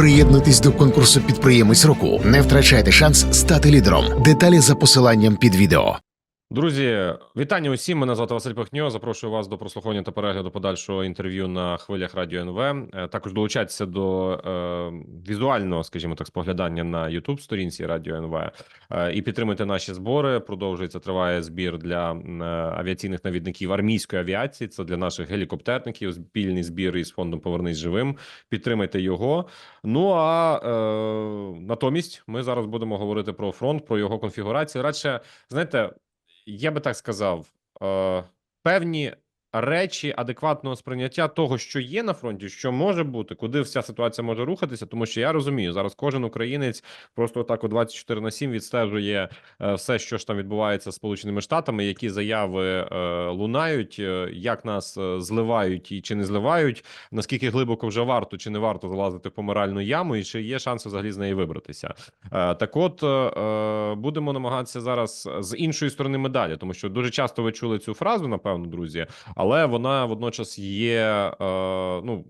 Приєднуйтесь до конкурсу підприємець року. Не втрачайте шанс стати лідером. Деталі за посиланням під відео. Друзі, вітання усім. Мене звати Василь Пахньо. Запрошую вас до прослуховування та перегляду подальшого інтерв'ю на хвилях радіо НВ. Е, Також долучайтеся до е, візуального, скажімо так, споглядання на youtube сторінці Радіо НВ е, і підтримуйте наші збори. Продовжується триває збір для е, авіаційних навідників армійської авіації. Це для наших гелікоптерників. Спільний збір із фондом Повернись живим. Підтримайте його. Ну а е, натомість ми зараз будемо говорити про фронт, про його конфігурацію. Радше, знаєте, я би так сказав, е, певні речі адекватного сприйняття того, що є на фронті, що може бути, куди вся ситуація може рухатися, тому що я розумію, зараз кожен українець просто так у 24 на 7 відстежує е, все, що ж там відбувається з Сполученими Штатами, які заяви е, лунають, е, як нас зливають і чи не зливають, наскільки глибоко вже варто чи не варто залазити в помиральну яму, і чи є шанси взагалі з неї вибратися. Так, от будемо намагатися зараз з іншої сторони медалі, тому що дуже часто ви чули цю фразу, напевно, друзі, але вона водночас є. Е, ну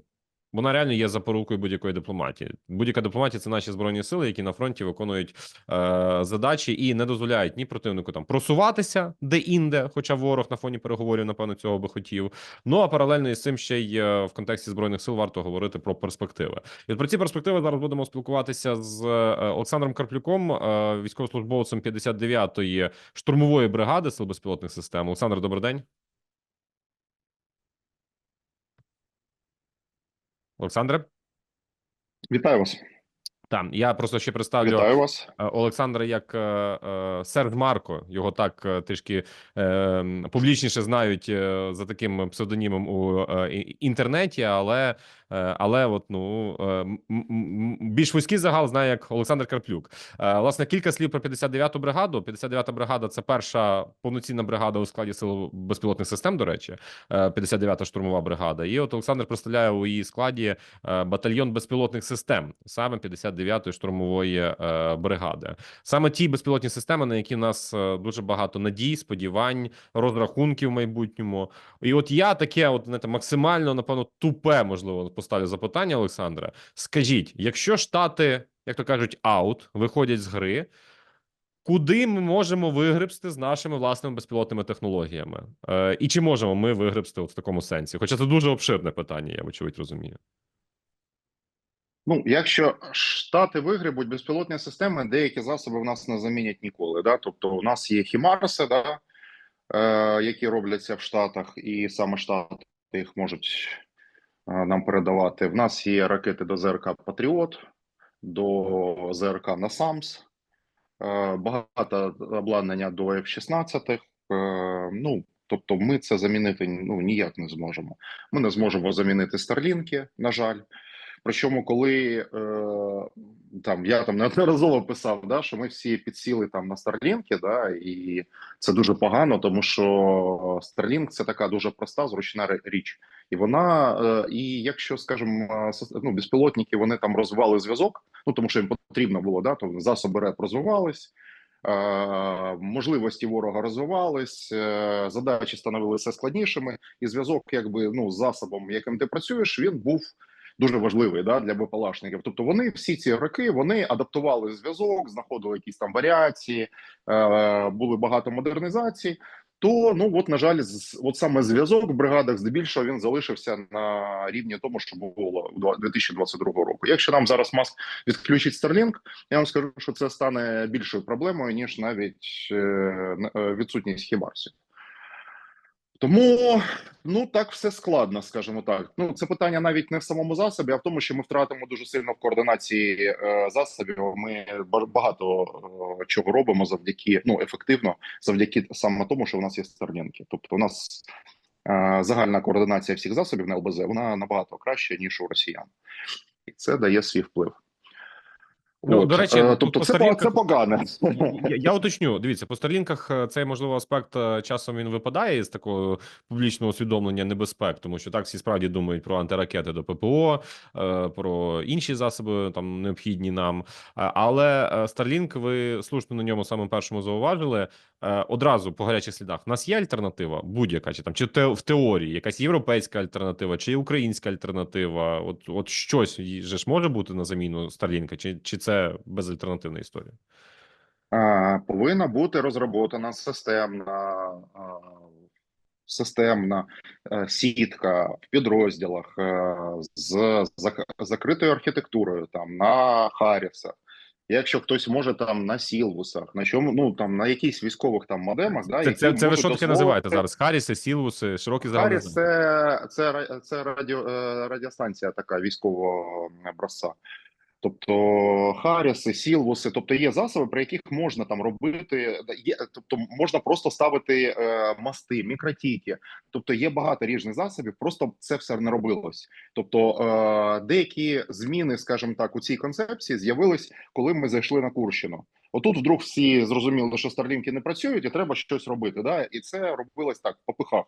вона реально є запорукою будь-якої дипломатії. Будь-яка дипломатія це наші збройні сили, які на фронті виконують е, задачі і не дозволяють ні противнику там просуватися де-інде, хоча ворог на фоні переговорів, напевно, цього би хотів. Ну а паралельно із цим ще й е, в контексті збройних сил варто говорити про перспективи. І от про ці перспективи зараз будемо спілкуватися з е, Олександром Карплюком, е, військовослужбовцем 59-ї штурмової бригади сил безпілотних систем. Олександр, добрий день. Олександре, Вітаю вас. так, я просто ще представлю Вітаю вас. е, Олександра як е, е, Серж Марко. Його так трішки публічніше знають за таким псевдонімом у інтернеті, але, але от, ну, е, більш вузький загал знає як Олександр Карплюк. Е, Власне, кілька слів про 59-ту бригаду. 59-та бригада це перша повноцінна бригада у складі сил безпілотних систем. До речі, е, 59-та штурмова бригада. І от Олександр представляє у її складі е, батальйон безпілотних систем, саме 59-ї штурмової е, бригади. Саме ті безпілотні системи, на які в нас е, дуже багато надій, сподівань, розрахунків в майбутньому. І от я таке, от знаєте, максимально напевно тупе, можливо, поставлю запитання, Олександре. Скажіть, якщо штати, як то кажуть, аут виходять з гри. Куди ми можемо вигребсти з нашими власними безпілотними технологіями? Е, і чи можемо ми вигребсти от в такому сенсі? Хоча це дуже обширне питання, я вочевидь розумію. Ну, якщо штати вигребуть безпілотні системи, деякі засоби в нас не замінять ніколи. Да? Тобто, у нас є хімарси, да? е, які робляться в Штатах, і саме Штати їх можуть нам передавати. В нас є ракети до ЗРК Патріот, до ЗРК Насамс, е, багато обладнання до F-16. Е, ну, тобто, ми це замінити ну, ніяк не зможемо. Ми не зможемо замінити Старлінки, на жаль. Причому, коли е, там я там неодноразово писав, да, що ми всі підсіли там на Старлінки, да, і це дуже погано, тому що Starlink – це така дуже проста, зручна річ. І вона, е, і якщо, скажімо, е, ну, безпілотники вони там розвивали зв'язок, ну тому що їм потрібно було, да, то засоби РЕП розвивались. е, Можливості ворога розвивались, е, задачі становилися складнішими, і зв'язок, якби ну з засобом, яким ти працюєш, він був дуже важливий да, для БПЛАшників. Тобто вони всі ці роки вони адаптували зв'язок, знаходили якісь там варіації, е, були багато модернізацій. То ну от на жаль, з- от саме зв'язок в бригадах здебільшого він залишився на рівні тому, що було у 2022 року. Якщо нам зараз Маск відключить Starlink, я вам скажу, що це стане більшою проблемою ніж навіть е, е, відсутність хімарсів. Тому ну так все складно, скажімо так. Ну це питання навіть не в самому засобі, а в тому, що ми втратимо дуже сильно в координації е, засобів. Ми ба- багато е, чого робимо завдяки ну ефективно, завдяки саме тому, що у нас є старлінки. Тобто, у нас е, загальна координація всіх засобів на ЛБЗ вона набагато краще ніж у росіян, і це дає свій вплив. Ну, От, до речі, е, тут тобто по це, Starlink- це погане. Я, я уточню. Дивіться, по Старлінках е, цей можливо аспект е, часом він випадає із такого публічного усвідомлення небезпек, тому що так всі справді думають про антиракети до ППО, про інші засоби там необхідні нам. Але Starlink, ви слушно на ньому самим першому зауважили. Е, Одразу по гарячих слідах. У нас є альтернатива, будь-яка чи там чи те, в теорії якась європейська альтернатива, чи українська альтернатива. От, от щось же ж може бути на заміну Starlink, чи, чи це безальтернативна історія? А, повинна бути розроблена системна, системна е, сітка в підрозділах е, з закритою архітектурою, там на Харрісах. Якщо хтось може там на Сілвусах, на чому ну там на якихось військових там модемах, да, Це, це, це ви що таке називаєте зараз? Харіси, Сілвуси, широкі загальні Харіс це, це, це радіо, е, радіостанція така військового образця. Тобто Харріси, Сілвуси, тобто є засоби, при яких можна там робити, є, тобто можна просто ставити е, мости, мікротіки. Тобто є багато різних засобів, просто це все не робилось. Тобто е, деякі зміни, скажімо так, у цій концепції з'явились, коли ми зайшли на Курщину. Отут вдруг всі зрозуміли, що старлінки не працюють, і треба щось робити. Да? І це робилось так по пихах.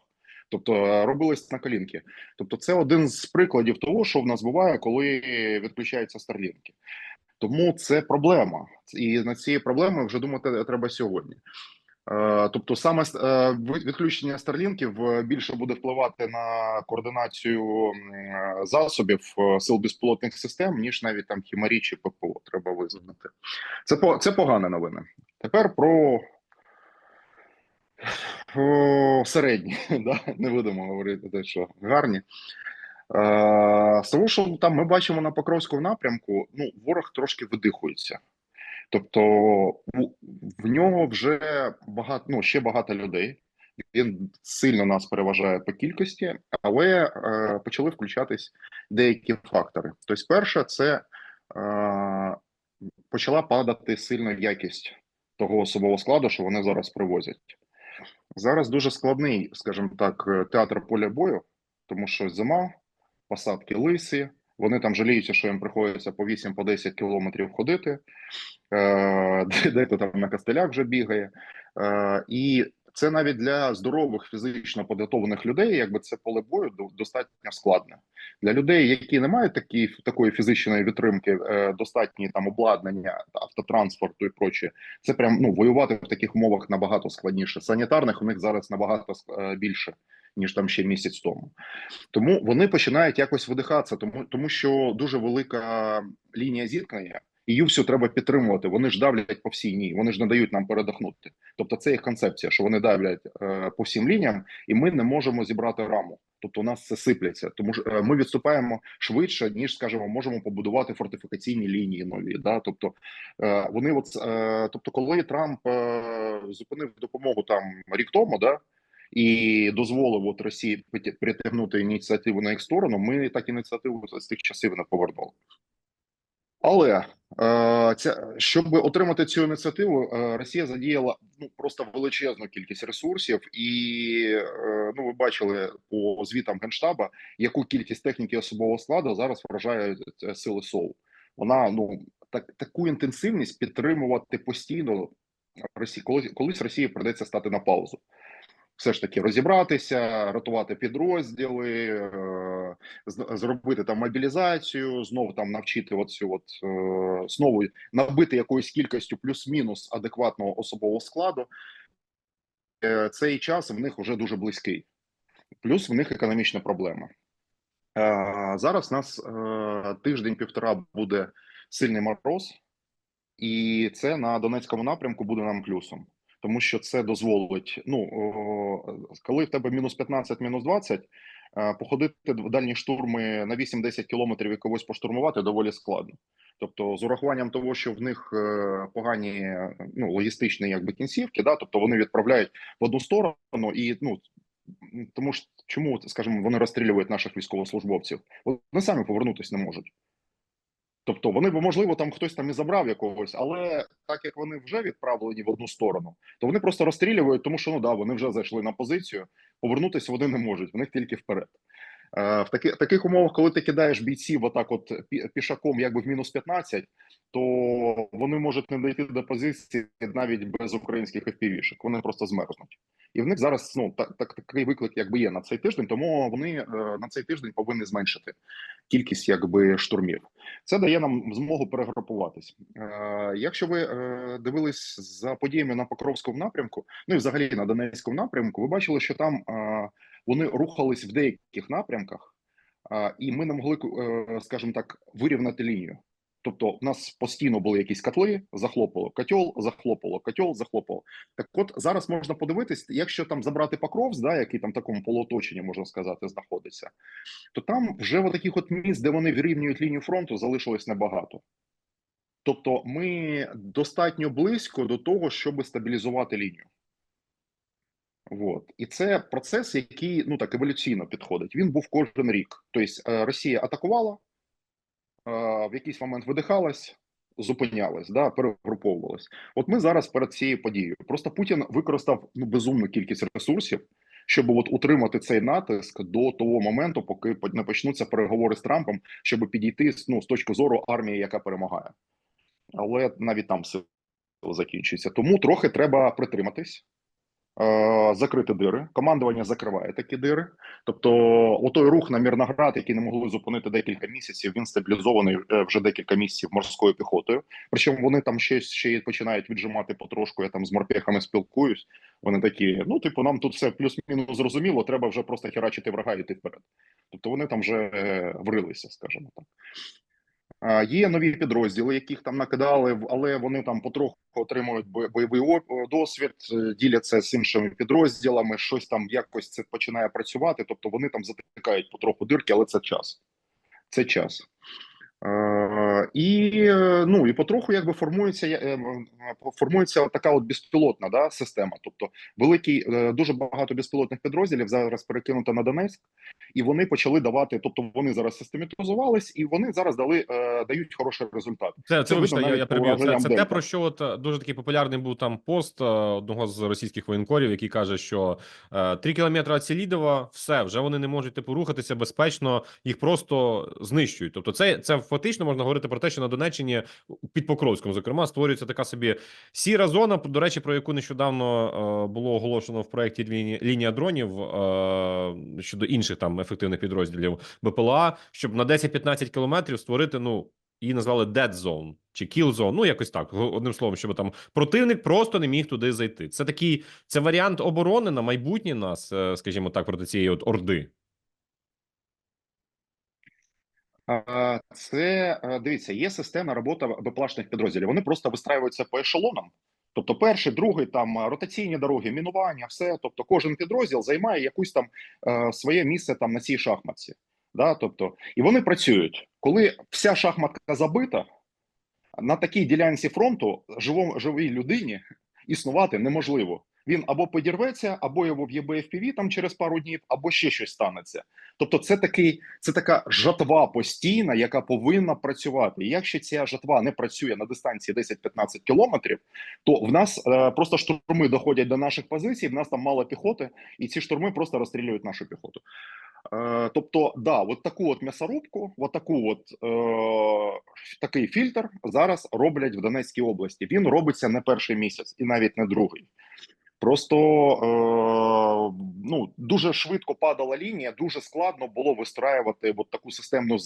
Тобто е, робилось на колінки. Тобто, це один з прикладів того, що в нас буває, коли відключаються старлінки. Тому це проблема, і над цією проблемою вже думати треба сьогодні. Е, Тобто, саме е, відключення старлінків е, більше буде впливати на координацію е, засобів е, сил безпілотних систем, ніж навіть там хімарі чи ППО. Треба визнати. Це по це погана новина. Тепер про о, середні, да? не будемо говорити те, що гарні. Е, з того, що там ми бачимо на Покровському напрямку, ну, ворог трошки видихується. Тобто в нього вже багато, ну, ще багато людей. Він сильно нас переважає по кількості, але е, почали включатись деякі фактори. Тобто, перше, це е, почала падати сильно якість того особового складу, що вони зараз привозять. Зараз дуже складний, скажімо так, е, театр поля бою, тому що зима, посадки лисі, вони там жаліються, що їм приходиться по 8 по 10 кілометрів ходити, е, дехто там на костелях вже бігає. Е, і це навіть для здорових фізично підготовлених людей, якби це поле бою достатньо складне. Для людей, які не мають такі, такої фізичної відтримки, е, достатні там обладнання, автотранспорту і проче, це прям ну воювати в таких умовах набагато складніше. Санітарних у них зараз набагато е, більше ніж там ще місяць тому. Тому вони починають якось видихатися, тому тому що дуже велика лінія зіткнення. Її всю треба підтримувати. Вони ж давлять по всій ній. Вони ж не дають нам передохнути. Тобто, це їх концепція, що вони давлять е, по всім лініям, і ми не можемо зібрати раму. Тобто, у нас це сиплеться. Тому ж е, ми відступаємо швидше, ніж скажімо, можемо побудувати фортифікаційні лінії нові. Да? Тобто е, вони, от е, тобто, коли Трамп е, зупинив допомогу там рік тому, да. І дозволив от Росії притягнути ініціативу на їх сторону. Ми так ініціативу з тих часів не повернули. Але е, ця, щоб отримати цю ініціативу, е, Росія задіяла ну просто величезну кількість ресурсів, і е, ну ви бачили по звітам генштаба, яку кількість техніки особового складу зараз вражають е, сили СОУ. Вона ну так таку інтенсивність підтримувати постійно Росії, колись колись Росії придеться стати на паузу. Все ж таки розібратися, рятувати підрозділи, е, зробити там мобілізацію, знову там навчити оцю от е, знову набити якоюсь кількістю плюс-мінус адекватного особового складу. Е, Цей час в них вже дуже близький. Плюс в них економічна проблема. Зараз у нас тиждень-півтора буде сильний мороз, і це на Донецькому напрямку буде нам плюсом тому що це дозволить. Ну коли в тебе мінус 15, мінус 20, е, походити в дальні штурми на 8-10 кілометрів і когось поштурмувати доволі складно. Тобто, з урахуванням того, що в них е, погані ну логістичні якби кінцівки, да, тобто вони відправляють в одну сторону, і ну тому ж чому скажімо, вони розстрілюють наших військовослужбовців? Вони самі повернутися не можуть. Тобто вони б можливо там хтось там і забрав якогось, але так як вони вже відправлені в одну сторону, то вони просто розстрілюють, тому що ну да, вони вже зайшли на позицію, повернутися вони не можуть, в них тільки вперед. Е, В таки, таких умовах, коли ти кидаєш бійців отак, от пішаком, якби в мінус 15, то вони можуть не дійти до позиції навіть без українських FPV-шок. Вони просто змерзнуть. І в них зараз ну так, так такий виклик, якби є на цей тиждень. Тому вони е, на цей тиждень повинні зменшити кількість якби штурмів. Це дає нам змогу перегрупуватись. Е, якщо ви е, дивились за подіями на Покровському напрямку, ну і взагалі на Донецькому напрямку, ви бачили, що там е, вони рухались в деяких напрямках, е, і ми не могли, е, скажімо так, вирівняти лінію. Тобто, у нас постійно були якісь котли, захлопало котел, захлопало котел, захлопало. Так, от зараз можна подивитись, якщо там забрати Покровськ, да, який там в такому полуоточенні, можна сказати, знаходиться, то там вже в таких от місць, де вони вирівнюють лінію фронту, залишилось небагато. Тобто, ми достатньо близько до того, щоб стабілізувати лінію. От. І це процес, який ну так еволюційно підходить. Він був кожен рік. Тобто е, Росія атакувала, в якийсь момент видихалась, зупинялась, да, перегруповувалась. От ми зараз перед цією подією. Просто Путін використав ну, безумну кількість ресурсів, щоб от утримати цей натиск до того моменту, поки не почнуться переговори з Трампом, щоб підійти ну, з точки зору армії, яка перемагає. Але навіть там все закінчується. Тому трохи треба притриматись. Е, Закрити дири, командування закриває такі дири. Тобто, отой рух на Мірноград, який не могли зупинити декілька місяців, він стабілізований е, вже декілька місяців морською піхотою. Причому вони там ще, ще починають віджимати потрошку. Я там з морпехами спілкуюсь. Вони такі: ну, типу, нам тут все плюс-мінус зрозуміло, треба вже просто херачити врага і йти вперед. Тобто вони там вже е, врилися, скажімо так. Є нові підрозділи, яких там накидали, але вони там потроху отримують бо- бойовий досвід, е, діляться з іншими підрозділами. Щось там якось це починає працювати. Тобто вони там затикають потроху дирки, але це час. Це час. Е, І е, ну і потроху якби формується е, формується така от безпілотна да, система. Тобто, великий дуже багато безпілотних підрозділів зараз перекинуто на Донецьк, і вони почали давати. Тобто вони зараз систематизувались, і вони зараз дали дають хороший результат. Це, це, Це вибачте, я, я переб'ю. Це, це те, про що от дуже такий популярний був там пост одного з російських воєнкорів, який каже, що три кілометри від Селідова, все, вже вони не можуть типу рухатися безпечно, їх просто знищують. Тобто, це, це фактично можна говорити про те, що на Донеччині під Покровськом, зокрема, створюється така собі сіра зона. До речі, про яку нещодавно е, було оголошено в проєкті «Лінія- дронів е, щодо інших там ефективних підрозділів БПЛА, щоб на 10-15 кілометрів створити ну. Її назвали Dead Zone чи Kill Zone, ну якось так. Одним словом, щоб там противник просто не міг туди зайти. Це такий це варіант оборони на майбутнє нас, е, скажімо так, проти цієї от орди. А, Це е, дивіться, є системна робота БПЛАшних підрозділів. Вони просто вистраюються по ешелонам. Тобто, перший, другий там е, ротаційні дороги, мінування, все. Тобто, кожен підрозділ займає якусь там е, своє місце там на цій шахматці. Да? Тобто, і вони працюють. Коли вся шахматка забита, на такій ділянці фронту живому живій людині існувати неможливо. Він або підірветься, або його в'єбе FPV там через пару днів, або ще щось станеться. Тобто, це такий, це така жатва постійна, яка повинна працювати. І якщо ця жатва не працює на дистанції 10-15 кілометрів, то в нас е, просто штурми доходять до наших позицій. В нас там мало піхоти, і ці штурми просто розстрілюють нашу піхоту. Е, тобто, да, от таку от м'ясорубку, от таку от е, такий фільтр зараз роблять в Донецькій області. Він робиться не перший місяць і навіть не другий. Просто е, ну дуже швидко падала лінія, дуже складно було вистраювати от таку системну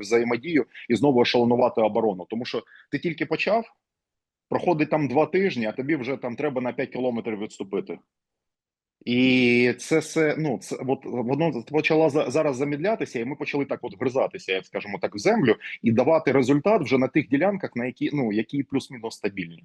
взаємодію і знову ешелонувати оборону. Тому що ти тільки почав, проходить там два тижні, а тобі вже там треба на 5 кілометрів відступити. І це все ну це от воно почало за- зараз замідлятися, і ми почали так от гризатися, як скажімо так, в землю і давати результат вже на тих ділянках, на які ну які плюс-мінус стабільні.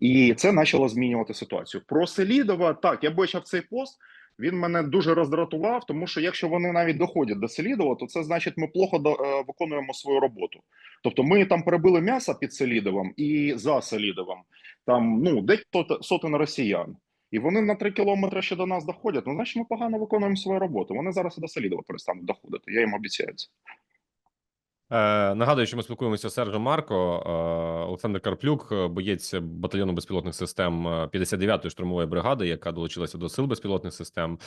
І це почало змінювати ситуацію. Про Селідова, так, я бачив цей пост. Він мене дуже роздратував, тому що якщо вони навіть доходять до Селідова, то це значить, ми плохо до, е, виконуємо свою роботу. Тобто, ми там перебили м'ясо під Селідовим і за Селідовим, там ну декілька сотень росіян. І вони на три кілометри ще до нас доходять. Ну, значить, ми погано виконуємо свою роботу. Вони зараз і до Селідова перестануть доходити. Я їм обіцяю це. Е, нагадую, що ми спілкуємося з Сержем Марко, е, Олександр Карплюк, е, боєць батальйону безпілотних систем е, 59-ї штурмової бригади, яка долучилася до сил безпілотних систем.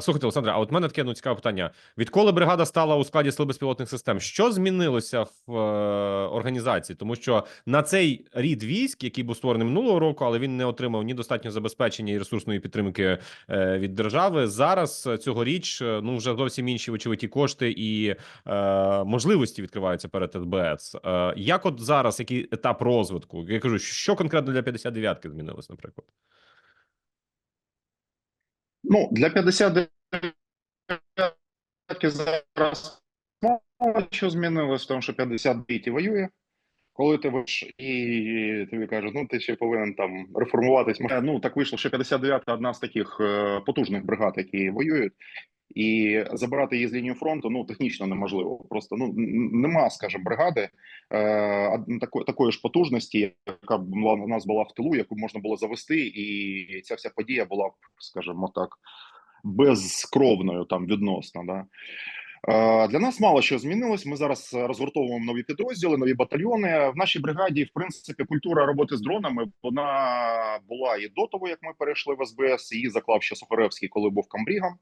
Слухайте, Олександре, а от мене таке ну, цікаве питання: відколи бригада стала у складі сил безпілотних систем? Що змінилося в організації? Тому що на цей рід військ, який був створений минулого року, але він не отримав ні достатньо забезпечення і ресурсної підтримки від держави. Зараз цьогоріч ну вже зовсім інші очевидні кошти і е, можливості відкриваються перед СБС. Е, як от зараз, який етап розвитку? Я кажу, що конкретно для 59-ки змінилось, наприклад? Ну, для 59 зараз мало що змінилось, тому що 59 воює. Коли ти виш і тобі кажуть, ну ти ще повинен там реформуватись. Ну так вийшло, що 59-та одна з таких е, потужних бригад, які воюють, і забирати її з лінії фронту ну технічно неможливо. Просто ну нема, скажімо, бригади е, такої такої ж потужності, яка б у нас була в тилу, яку можна було завести, і ця вся подія була б, скажімо так, безкровною там відносно. Да. Е, Для нас мало що змінилось. Ми зараз розгортовуємо нові підрозділи, нові батальйони. В нашій бригаді, в принципі, культура роботи з дронами вона була і до того, як ми перейшли в СБС. Її заклав ще Сухаревський, коли був камбрігом.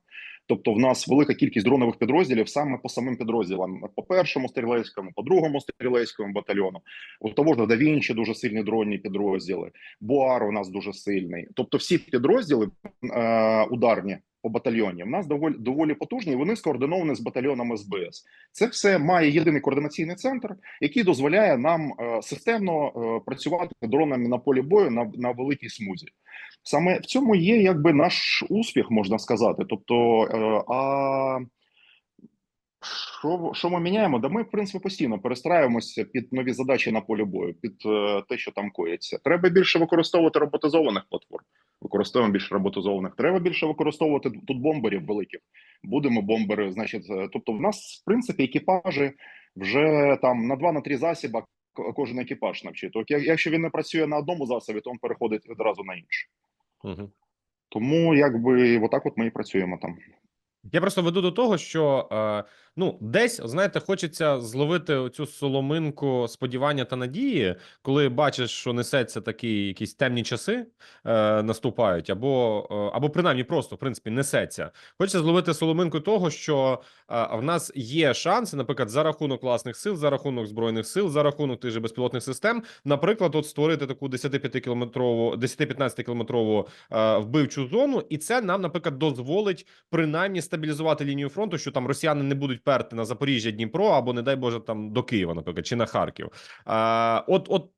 Тобто, в нас велика кількість дронових підрозділів саме по самим підрозділам: по першому стрілецькому, по другому стрілецькому батальйону. У того ж Да Вінчі дуже сильні дронні підрозділи. Буар у нас дуже сильний. Тобто, всі підрозділи е, ударні по батальйоні У нас доволі доволі потужні. і Вони скоординовані з батальйоном СБС. Це все має єдиний координаційний центр, який дозволяє нам е, системно е, працювати дронами на полі бою на, на великій смузі. Саме в цьому є якби наш успіх, можна сказати. Тобто, е, а що, що ми міняємо? Да ми, в принципі, постійно перестраюємося під нові задачі на полі бою, під е, те, що там коїться. Треба більше використовувати роботизованих платформ. Використовуємо більше роботизованих. Треба більше використовувати тут бомберів великих. Будемо бомбери. Значить, е, тобто, в нас в принципі екіпажі вже там на два на три засіба кожен екіпаж навчить. Тобто, якщо він не працює на одному засобі, то він переходить одразу на інший. Угу. Тому якби отак, от ми і працюємо там. Я просто веду до того, що е, ну десь знаєте, хочеться зловити цю соломинку сподівання та надії, коли бачиш, що несеться такі якісь темні часи е, наступають, або е, або принаймні просто в принципі несеться. Хочеться зловити соломинку того, що е, в нас є шанси, наприклад, за рахунок власних сил, за рахунок збройних сил, за рахунок тих же безпілотних систем, наприклад, от створити таку 10-5 кілометрову, 10-15 кілометрову е, вбивчу зону, і це нам, наприклад, дозволить принаймні стабілізувати лінію фронту, що там росіяни не будуть перти на Запоріжжя, Дніпро або, не дай Боже, там до Києва, наприклад, чи на Харків. А, от, от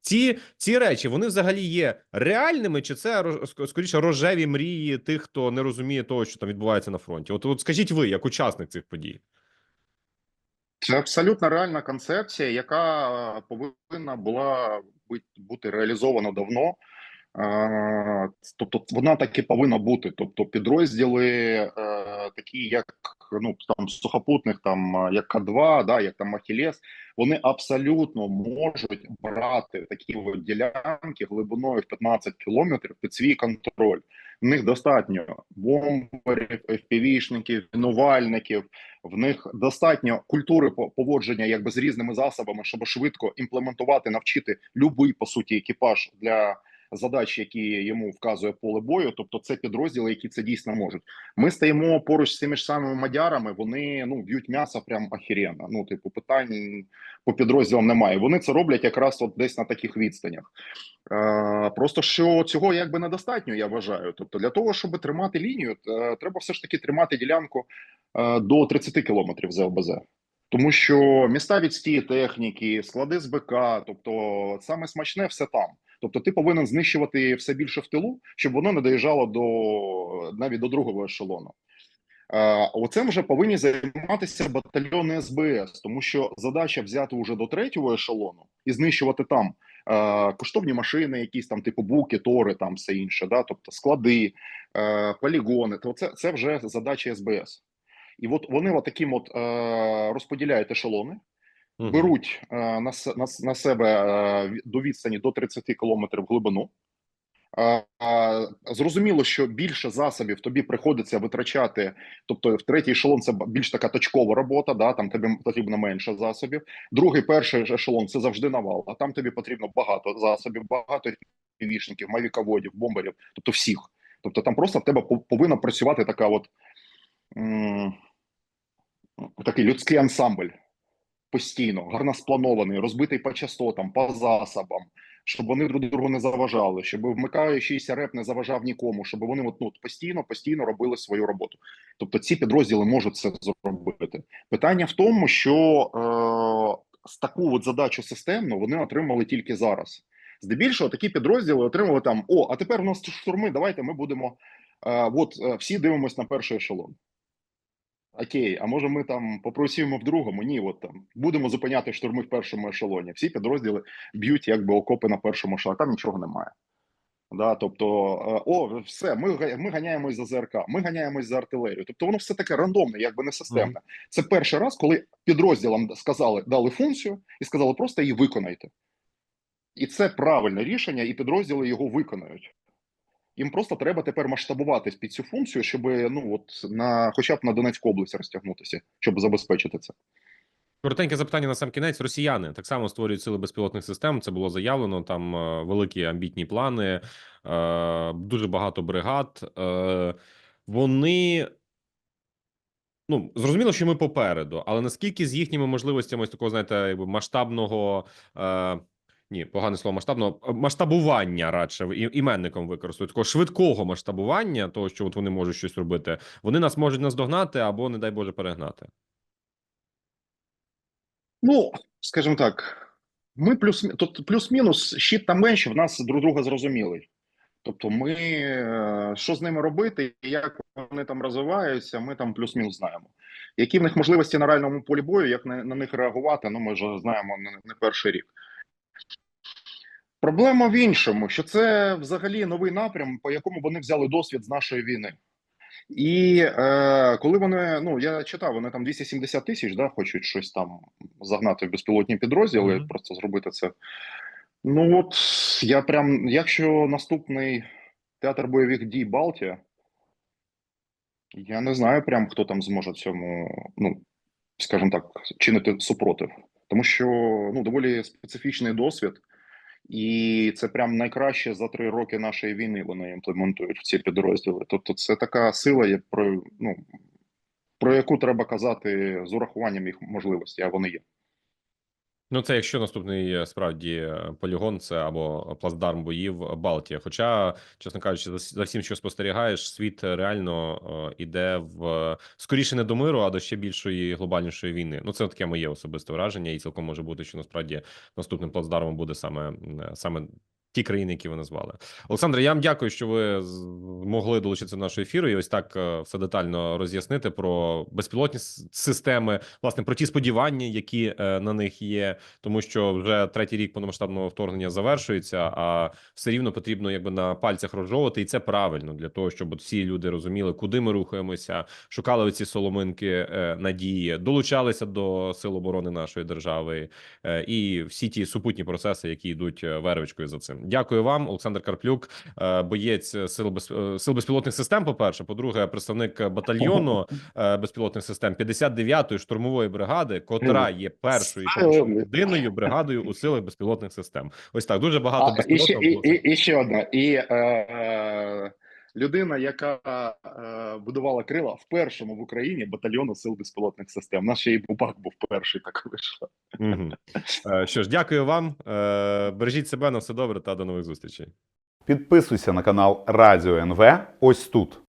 ці, ці речі вони взагалі є реальними, чи це скоріше рожеві мрії тих, хто не розуміє того, що там відбувається на фронті? От, от скажіть ви, як учасник цих подій. Це абсолютно реальна концепція, яка повинна була бути реалізована давно. Тобто вона таки повинна бути. Тобто підрозділи, е, такі як ну там сухопутних, там як К2, да, як там Ахілес, вони абсолютно можуть брати такі ділянки глибиною в 15 кілометрів під свій контроль. В них достатньо бомберів, FPV-шників, мінувальників. В них достатньо культури по- поводження якби з різними засобами, щоб швидко імплементувати, навчити любий по суті екіпаж для задач, які йому вказує поле бою. Тобто, це підрозділи, які це дійсно можуть. Ми стоїмо поруч з цими ж самими мадярами. Вони ну б'ють м'ясо прям ахіренно. Ну, типу, питань по підрозділам немає. Вони це роблять якраз от десь на таких відстанях. Е, просто що цього якби недостатньо, я вважаю. Тобто, для того, щоб тримати лінію, е, треба все ж таки тримати ділянку е, до 30 кілометрів з ЛБЗ. Тому що міста відстії техніки, склади з БК, тобто саме смачне все там. Тобто, ти повинен знищувати все більше в тилу, щоб воно не доїжджало до навіть до другого ешелону. Е, Оцим вже повинні займатися батальйони СБС, тому що задача взяти уже до третього ешелону і знищувати там е, коштовні машини, якісь там типу буки, тори, там все інше, да, тобто склади, е, полігони. То це, це вже задача СБС. І от вони от таким от е, розподіляють ешелони. Беруть е, на, на, себе е, до відстані до 30 кілометрів глибину. А, Зрозуміло, що більше засобів тобі приходиться витрачати. Тобто, в третій ешелон це більш така точкова робота. Да, там тобі потрібно менше засобів. Другий, перший ешелон це завжди навал. А там тобі потрібно багато засобів, багато півішників, мавіководів, бомберів, тобто всіх. Тобто, там просто в тебе повинна працювати така, от такий людський ансамбль постійно, гарно спланований, розбитий по частотам, по засобам, щоб вони друг другу не заважали, щоб вмикаючийся реп не заважав нікому, щоб вони от, ну, постійно, постійно робили свою роботу. Тобто ці підрозділи можуть це зробити. Питання в тому, що е, таку от задачу системну вони отримали тільки зараз. Здебільшого такі підрозділи отримали там: о, а тепер у нас штурми, давайте ми будемо. Е, от е, всі дивимось на перший ешелон. Окей, а може ми там попросимо в другому? Ні, от там будемо зупиняти штурми в першому ешелоні. Всі підрозділи б'ють якби окопи на першому ешелоні, там нічого немає. Да, тобто, е, о, все, ми, ми ганяємось за ЗРК, ми ганяємось за артилерію. Тобто воно все таке рандомне, якби не системне. Це перший раз, коли підрозділам сказали, дали функцію і сказали, просто її виконайте. І це правильне рішення, і підрозділи його виконають. Їм просто треба тепер масштабуватись під цю функцію, щоб ну от на хоча б на Донецьку область розтягнутися, щоб забезпечити це. Коротеньке запитання на сам кінець. Росіяни так само створюють сили безпілотних систем. Це було заявлено. Там е, великі амбітні плани, е, дуже багато бригад. Е, вони. Ну, зрозуміло, що ми попереду, але наскільки з їхніми можливостями такого, знаєте, масштабного. Ні, погане слово масштабного е, масштабування радше іменником використовують такого швидкого масштабування, того, що от вони можуть щось робити, вони нас можуть наздогнати або, не дай Боже, перегнати. Ну, скажімо так, ми плюс тут плюс-мінус щит та менше в нас друг друга зрозумілий. Тобто, ми е, що з ними робити, як вони там розвиваються, ми там плюс-мінус знаємо. Які в них можливості на реальному полі бою, як на, на них реагувати, ну ми вже знаємо не, не перший рік. Проблема в іншому, що це взагалі новий напрям, по якому вони взяли досвід з нашої війни. І е, коли вони, ну я читав, вони там 270 тисяч, да, хочуть щось там загнати в безпілотні підрозділи, Мгм. просто зробити це. Ну от я прям, якщо наступний театр бойових дій Балтія, я не знаю прям, хто там зможе цьому, ну, скажімо так, чинити супротив. Тому що ну, доволі специфічний досвід, і це прям найкраще за три роки нашої війни вони імплементують в ці підрозділи. Тобто, це така сила, про, ну, про яку треба казати з урахуванням їх можливостей, а вони є. Ну, це якщо наступний е, справді е, полігон, це або плацдарм боїв Балтія. Хоча, чесно кажучи, за, всім, що спостерігаєш, світ реально е, іде в е, скоріше не до миру, а до ще більшої глобальнішої війни. Ну, це таке моє особисте враження, і цілком може бути, що насправді наступним плацдармом буде саме е, саме. Ті країни, які ви назвали, Олександре. Я вам дякую, що ви могли долучитися до нашого ефіру і ось так е, все детально роз'яснити про безпілотні системи, власне про ті сподівання, які е, на них є, тому що вже третій рік повномасштабного вторгнення завершується, а все рівно потрібно якби на пальцях розжовувати, і це правильно для того, щоб всі люди розуміли, куди ми рухаємося, шукали ці соломинки е, надії, долучалися до сил оборони нашої держави і всі ті супутні процеси, які йдуть вервичкою за цим. Дякую вам, Олександр Карплюк, е, боєць сил без е, сил безпілотних систем. По перше, по-друге, представник батальйону е, безпілотних систем 59-ї штурмової бригади, котра є першою єдиною бригадою у силах безпілотних систем. Ось так дуже багато А, і, і, і, і ще одна. І е, е, людина, яка е, будувала крила в першому в Україні батальйону сил безпілотних систем. Наш ще і Бубак був перший, так вийшло. Е, Що ж, дякую вам. Е, Бережіть себе на все добре та до нових зустрічей. Підписуйся на канал Радіо НВ ось тут.